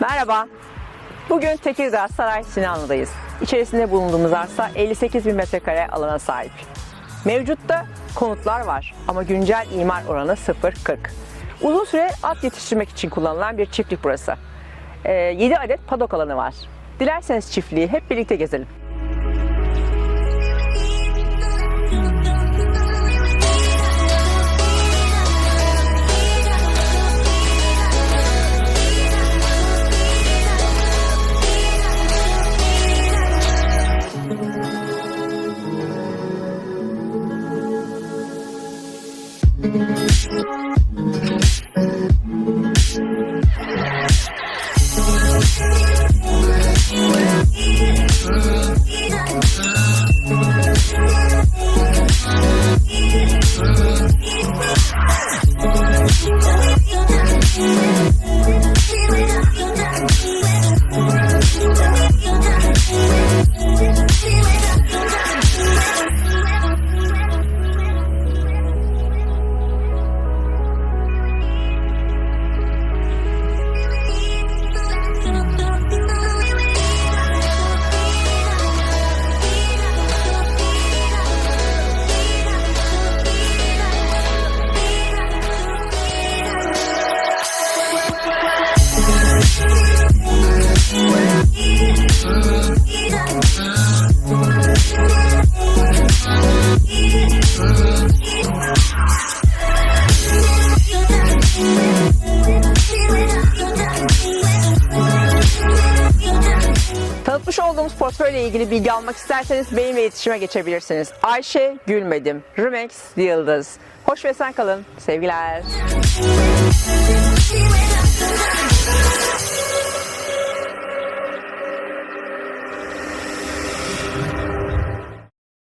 Merhaba. Bugün Tekirdağ Saray Sinanlı'dayız. İçerisinde bulunduğumuz arsa 58 bin metrekare alana sahip. Mevcutta konutlar var ama güncel imar oranı 0.40. Uzun süre at yetiştirmek için kullanılan bir çiftlik burası. 7 adet padok alanı var. Dilerseniz çiftliği hep birlikte gezelim. Tanıtmış olduğumuz portföyle ilgili bilgi almak isterseniz benimle iletişime geçebilirsiniz. Ayşe Gülmedim, Rümex Yıldız. Hoş ve sen kalın. Sevgiler.